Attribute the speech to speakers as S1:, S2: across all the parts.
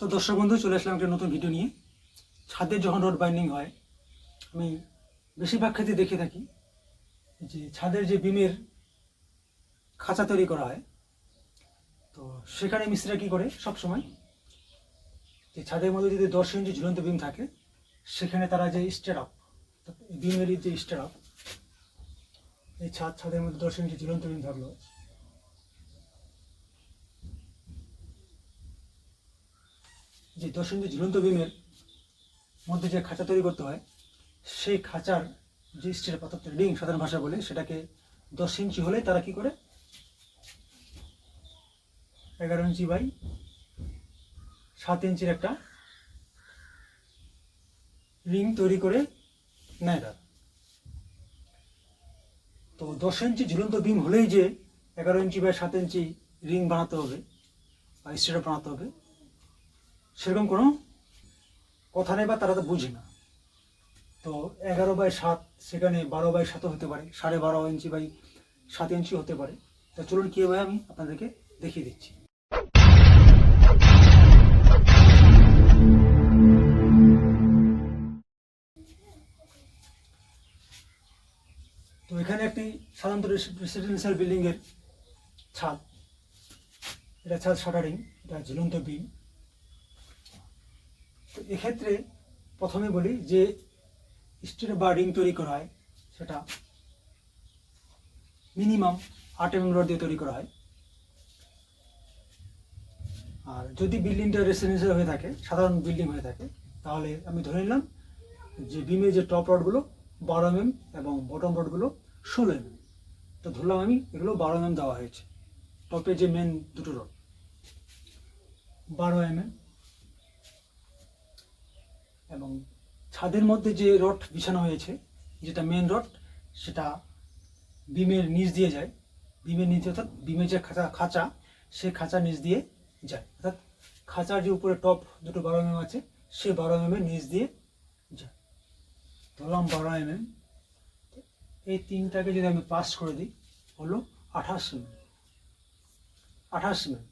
S1: তো দর্শক বন্ধু, চলে আসলাম একটা নতুন ভিডিও নিয়ে। ছাদের যখন রোড বাইন্ডিং হয়, আমি বেশিরভাগ ক্ষেত্রে দেখে থাকি যে ছাদের যে বিমের খাঁচা তৈরি করা হয়, তো সেখানে মিস্ত্রিরা কী করে সব সময় যে ছাদের মধ্যে যদি দশ ইঞ্চি ঝুলন্ত বিম থাকে, সেখানে তারা যে স্টেট আপ বিমের যে স্টেট আপ এই ছাদ, ছাদের মধ্যে দশ ইঞ্চি ঝুলন্ত বিম থাকল যে ইঞ্চি ঝুলন্ত বিমের মধ্যে যে খাঁচা তৈরি করতে হয়, সেই খাঁচার যে স্টিলের পাথর রিং সাধারণ ভাষা বলে, সেটাকে দশ ইঞ্চি হলে তারা কি করে? এগারো ইঞ্চি বাই সাত ইঞ্চির একটা রিং তৈরি করে নেয় তারা। তো দশ ইঞ্চি ঝুলন্ত বিম হলেই যে এগারো ইঞ্চি বাই সাত ইঞ্চি রিং বানাতে হবে বা স্টেট বানাতে হবে সেরকম কোনো কথা নেই বা তারা তো বুঝে না। তো এগারো বাই সাত সেখানে বারো বাই সাতও হতে পারে, সাড়ে বারো ইঞ্চি বাই সাত ইঞ্চি হতে পারে। তো চলুন কীভাবে আমি আপনাদেরকে দেখিয়ে দিচ্ছি। তো এখানে একটি সাধারণত রেসিডেন্সিয়াল বিল্ডিংয়ের ছাদ। এটা ছাদ শাটারিং এটা ঝুলন্ত বিম। তো এক্ষেত্রে প্রথমে বলি যে স্টিল বা রিং তৈরি করা হয়, সেটা মিনিমাম আট এম রড দিয়ে তৈরি করা হয়। আর যদি বিল্ডিংটা রেসিডেন্সিয়াল হয়ে থাকে, সাধারণ বিল্ডিং হয়ে থাকে, তাহলে আমি ধরে নিলাম যে বিমের যে টপ রডগুলো বারো এম এবং বটম রডগুলো ষোলো এম তো ধরলাম আমি এগুলো বারো এম দেওয়া হয়েছে টপে যে মেন দুটো রড বারো এম এম এবং ছাদের মধ্যে যে রড বিছানো হয়েছে, যেটা মেন রড, সেটা বিমের নিচ দিয়ে যায়। বিমের নিচে অর্থাৎ বিমের যে খাঁচা খাঁচা, সে খাঁচা নিচ দিয়ে যায়। অর্থাৎ খাঁচার যে উপরে টপ দুটো বারো এম আছে, সে বারো এম এর নিচ দিয়ে যায়। ধরলাম বারো এম এম এই তিনটাকে যদি আমি পাস করে দিই, হলো আঠাশ এম আঠাশ এম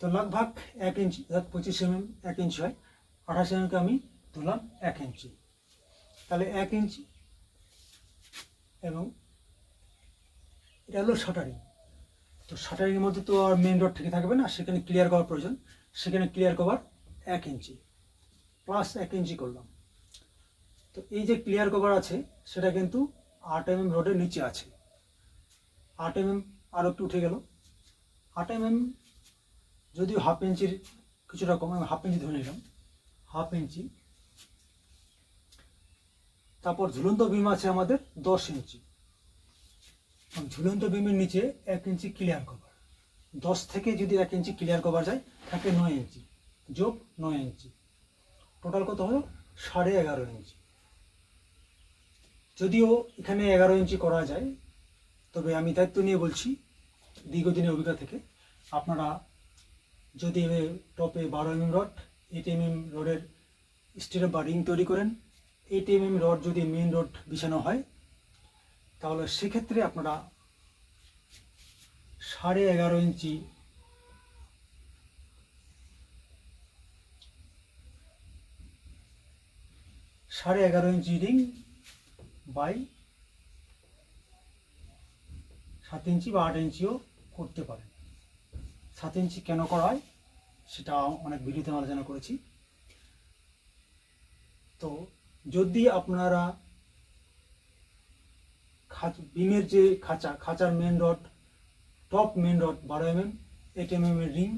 S1: তো লগভাগ এক ইঞ্চি অর্থাৎ পঁচিশ এম এক ইঞ্চি হয়। আঠাশ এমকে আমি ধরলাম এক ইঞ্চি। তাহলে এক ইঞ্চি এবং এটা হলো শাটারিং তো শাটারিংয়ের মধ্যে তো আর মেন রড থেকে থাকবে না, সেখানে ক্লিয়ার করার প্রয়োজন। সেখানে ক্লিয়ার কভার এক ইঞ্চি। প্লাস এক ইঞ্চি করলাম। তো এই যে ক্লিয়ার কভার আছে, সেটা কিন্তু আট এম এম রোডের নিচে আছে। আট এম এম আরও একটু উঠে গেল। আট এম এম যদিও হাফ ইঞ্চির কিছুটা কম, আমি হাফ ইঞ্চি ধরে নিলাম। Half inch. তারপর ঝুলন্ত বিম আছে আমাদের দশ ইঞ্চি। ঝুলন্ত বিমের নিচে এক ইঞ্চি ক্লিয়ার কভার দশ থেকে যদি এক ইঞ্চি ক্লিয়ার কভার যায়, থাকে নয় ইঞ্চি। যোগ নয় ইঞ্চি। টোটাল কত হলো? সাড়ে এগারো ইঞ্চি। যদিও এখানে এগারো ইঞ্চি করা যায়, তবে আমি দায়িত্ব নিয়ে বলছি দীর্ঘদিনের অভিজ্ঞতা থেকে, আপনারা যদি টপে বারো এমএম রড এইট এমএম রডের স্টিলের বা রিং তৈরি করেন। এইট এমএম রড যদি মেন রড বিছানো হয়, তাহলে সেক্ষেত্রে আপনারা সাড়ে এগারো ইঞ্চি সাড়ে এগারো ইঞ্চি রিং বাই সাত ইঞ্চি বা আট ইঞ্চিও করতে পারেন। সাত ইঞ্চি কেন করা হয়? সেটা অনেক ভিডিওতে আলোচনা করেছি। তো যদি আপনারা বিমের যে খাঁচা, খাঁচার main rod top main rod বারো M M eight M M এর রিং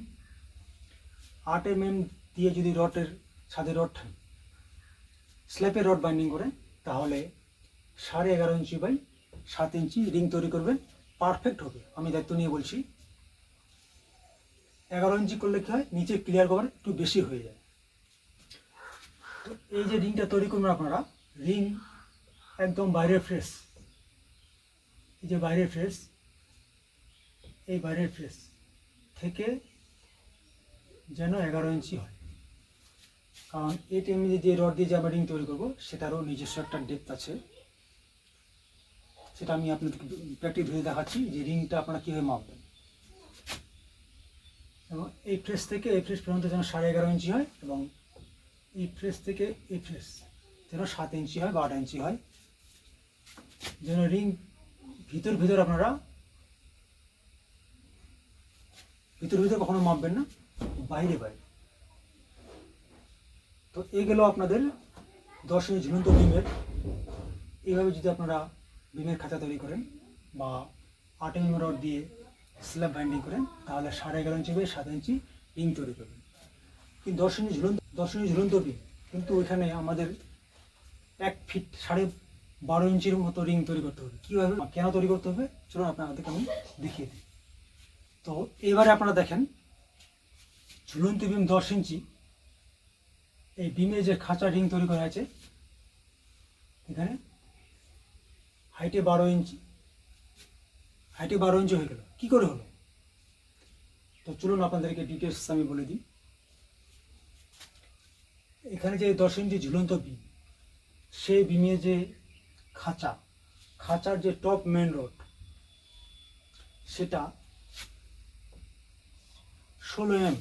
S1: আট এম এম দিয়ে যদি রডের ছাদের রড স্ল্যাপের রড বাইন্ডিং করেন তাহলে সাড়ে এগারো ইঞ্চি বাই সাত ইঞ্চি রিং তৈরি করবেন পারফেক্ট হবে। আমি দায়িত্ব নিয়ে বলছি এগারো ইঞ্চি করলে কী হয়? নিচে ক্লিয়ার কভার একটু বেশি হয়ে যায়। তো এই যে রিংটা তৈরি করবেন আপনারা, রিং একদম বাইরের ফ্রেশ এই যে বাইরের ফ্রেশ এই বাইরের ফ্রেশ থেকে যেন এগারো ইঞ্চি হয়। কারণ এই টাইমে যে রড দিয়ে যে আমরা রিং তৈরি করব, সেটারও নিজস্ব একটা ডেপথ আছে। সেটা আমি আপনাদেরকে প্র্যাকটিস ধরে দেখাচ্ছি যে রিংটা আপনারা কীভাবে মাপবেন। এবং এই ফ্রেস থেকে এই ফ্রেস পর্যন্ত যেন সাড়ে এগারো ইঞ্চি হয় এবং এই ফ্রেস থেকে এই ফ্রেস যেন সাত ইঞ্চি হয় বা আট ইঞ্চি হয়। যেন রিং ভিতর ভিতর আপনারা ভিতর ভিতর কখনো মাপবেন না, বাইরে বাইরে। তো এগুলো আপনাদের দশ ইঞ্চ ঝুলন্ত বিমের এইভাবে যদি আপনারা বিমের খাঁচা তৈরি করেন বা আট রড দিয়ে স্ল্যাব বাইন্ডিং করেন, তাহলে সাড়ে এগারো ইঞ্চি বাই সাত ইঞ্চি রিং তৈরি করবেন। কিন্তু দশ ইঞ্চি ঝুলন্ত দশ ইঞ্চি ঝুলন্ত বিম কিন্তু ওইখানে আমাদের এক ফিট সাড়ে বারো ইঞ্চির মতো রিং তৈরি করতে হবে। কীভাবে, কেন তৈরি করতে হবে? চলুন আপনাদেরকে আমি দেখিয়ে দিই। তো এবারে আপনারা দেখেন, ঝুলন্ত বিম দশ ইঞ্চি এই বিমে যে খাঁচা রিং তৈরি করা আছে, এখানে হাইটে বারো ইঞ্চি হাইটে বারো ইঞ্চি হয়ে গেল। কী করে হলো? তো চলুন আপনাদেরকে ডিটেলস আমি বলে দিই। এখানে যে দশ ইঞ্চি ঝুলন্ত বিম, সেই বিমে যে খাঁচা, খাঁচার যে টপ মেন রোড সেটা ষোলো এম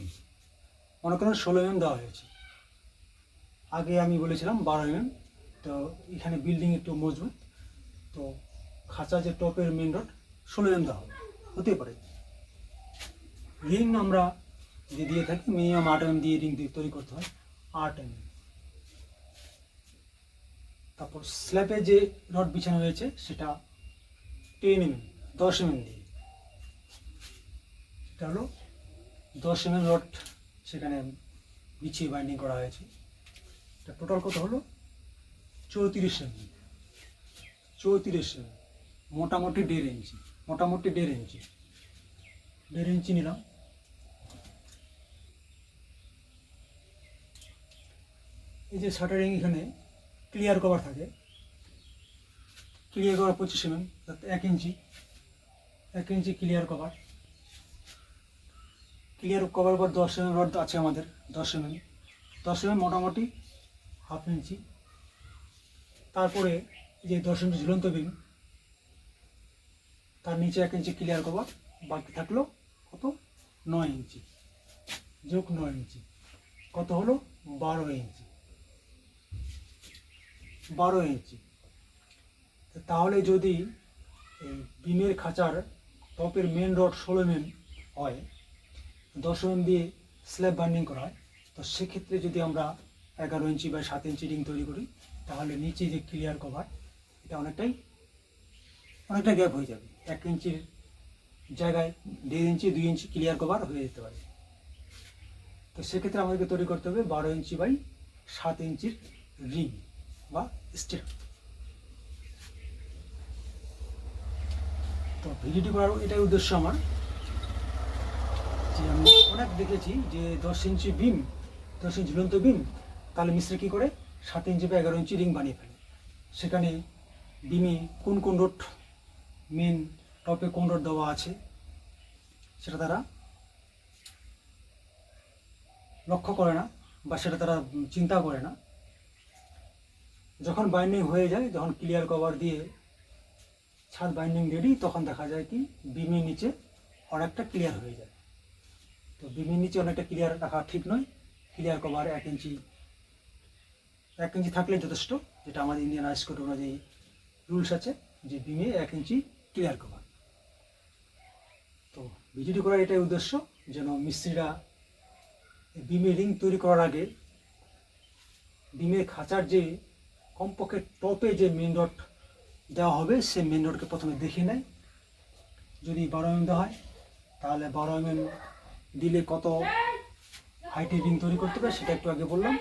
S1: মনে করেন ষোলো এম দেওয়া হয়েছে। আগে আমি বলেছিলাম বারো এম তো এখানে বিল্ডিং একটু মজবুত, তো খাঁচা যে টপের মেন রোড ষোলো এম দেওয়া হবে হতে পারে। রিং আমরা যে দিয়ে থাকি মিনিমাম আট এম দিয়ে রিং দিয়ে তৈরি করতে হয়, আট এম তারপর স্ল্যাপে যে রড বিছানো হয়েছে, সেটা টেন এম দশ এম এম দিয়ে। এটা হলো দশ এম রড সেখানে বিছিয়ে বাইন্ডিং করা হয়েছে। এটা টোটাল কত হলো? চৌত্রিশ এম চৌত্রিশ এম, মোটামুটি দেড় ইঞ্চি। মোটামুটি দেড় ইঞ্চি। দেড় ইঞ্চি নিলাম। এই যে শাটারিং এখানে ক্লিয়ার কভার থাকে। ক্লিয়ার কভার পঁচিশ এম এক ইঞ্চি। এক inch clear cover clear cover পর দশ এম রড আছে আমাদের, দশ এম দশ এম মোটামুটি হাফ ইঞ্চি। তারপরে যে দশ ইঞ্চি ঝুলন্ত বিম তার নিচে এক ইঞ্চি ক্লিয়ার কভার বাকি থাকল কত? নয় ইঞ্চি। যোগ নয় ইঞ্চি। কত হলো? বারো ইঞ্চি। বারো ইঞ্চি। তাহলে যদি বিমের খাঁচার টপের মেন রড ষোলো এম হয়, দশ এম দিয়ে স্ল্যাব বাইন্ডিং করা হয়, তো সেক্ষেত্রে যদি আমরা এগারো ইঞ্চি বা সাত ইঞ্চি রিং তৈরি করি, তাহলে নিচে যে ক্লিয়ার কভার এটা অনেকটাই অনেকটা গ্যাপ হয়ে যাবে। এক ইঞ্চির জায়গায় দেড় ইঞ্চি, দুই ইঞ্চি ক্লিয়ার কভার হয়ে যেতে পারে। তো সেক্ষেত্রে আমাদেরকে তৈরি করতে হবে বারো ইঞ্চি বাই সাত ইঞ্চির রিং বা স্টিল তো ভিডিওটি করার এটাই উদ্দেশ্য আমার যে আমি অনেক দেখেছি যে দশ ইঞ্চি বিম দশ ইঞ্চি ঝুলন্ত বিম তাহলে মিস্ত্রি কী করে? সাত ইঞ্চি বা এগারো ইঞ্চি রিং বানিয়ে ফেলে। সেখানে বিমে কোন কোন রোড মেন টপে কোন রোড দেওয়া আছে। সেটা তারা লক্ষ্য করে না বা সেটা তারা চিন্তা করে না। যখন বাইন্ডিং হয়ে যায়, যখন ক্লিয়ার কভার দিয়ে ছাদ বাইন্ডিং রেডি তখন দেখা যায় কি বিমের নিচে অনেকটা ক্লিয়ার হয়ে যায়। তো বিমের নিচে অনেকটা ক্লিয়ার রাখা ঠিক নয়। ক্লিয়ার কভার এক ইঞ্চি এক ইঞ্চি থাকলে যথেষ্ট। যেটা আমাদের ইন্ডিয়ান আইস কোড অনুযায়ী রুলস আছে যে বিমে এক ইঞ্চি ক্লিয়ার কভার। তো ভিডিওটি করার এটাই উদ্দেশ্য যেন মিস্ত্রিরা বিমে রিং তৈরি করার আগে বিমের খাঁচার যে কমপক্ষে টপে যে মেন রড দেওয়া হবে সে মেন রডকে প্রথমে দেখে নেয়। যদি বারো এম দেওয়া হয়, তাহলে বারো এম দিলে কত হাইটের রিং তৈরি করতে হবে, সেটা একটু আগে বললাম।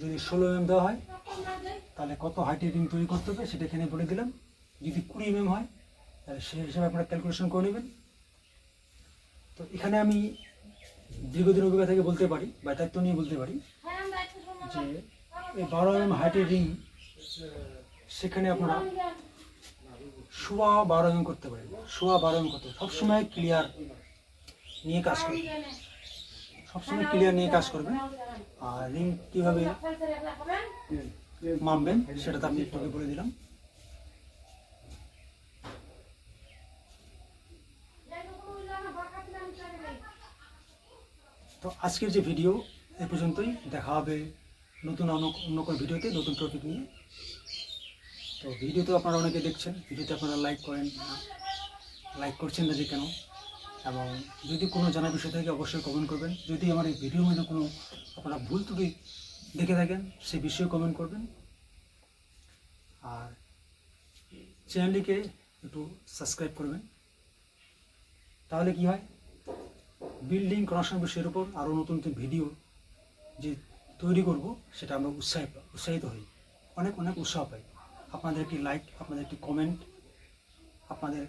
S1: যদি ষোলো এম দেওয়া হয়, তাহলে কত হাইটের রিং তৈরি করতে হবে, সেটা এখানে বলে দিলাম। যদি কুড়ি এম হয় তাহলে সেই হিসাবে আপনারা ক্যালকুলেশন করে নেবেন তো এখানে আমি দীর্ঘদিন অভিজ্ঞতা থেকে বলতে পারি বা দায়িত্ব নিয়ে বলতে পারি যে এই বারো এম হাইটের রিং সেখানে আপনারা শোয়া বারো এম করতে পারেন শোয়া বারো এম করতে সবসময় ক্লিয়ার নিয়ে কাজ করবেন সবসময় ক্লিয়ার নিয়ে কাজ করবেন আর রিং কীভাবে মাপবেন সেটা তো আমি একটু বলে দিলাম তো আজকের যে ভিডিও এ পর্যন্তই। দেখা হবে নতুন অন্য কোনো ভিডিওতে নতুন টপিক নিয়ে। তো ভিডিও তো আপনারা অনেকে দেখছেন। ভিডিওতে আপনারা লাইক করেন লাইক করছেন না যে কেন? এবং যদি কোনো জানা বিষয় থাকে, অবশ্যই কমেন্ট করবেন। যদি আমার এই ভিডিওর মধ্যে কোনো আপনারা ভুল ত্রুটি দেখে থাকেন, সে বিষয়ে কমেন্ট করবেন। আর চ্যানেলটিকে একটু সাবস্ক্রাইব করবেন। তাহলে কি হয়? বিল্ডিং কনস্ট্রাকশন বিষয়ের উপর আরও নতুন নতুন ভিডিও যে তৈরি করব, সেটা আমরা উৎসাহ উৎসাহিত হই। অনেক অনেক উৎসাহ পাই। আপনাদের একটি লাইক আপনাদের একটি কমেন্ট আপনাদের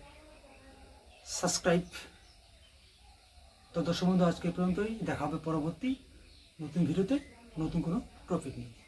S1: সাবস্ক্রাইব তো দর্শক বন্ধু, আজকে পর্যন্তই। দেখা হবে পরবর্তী নতুন ভিডিওতে নতুন কোনো টপিক নিয়ে।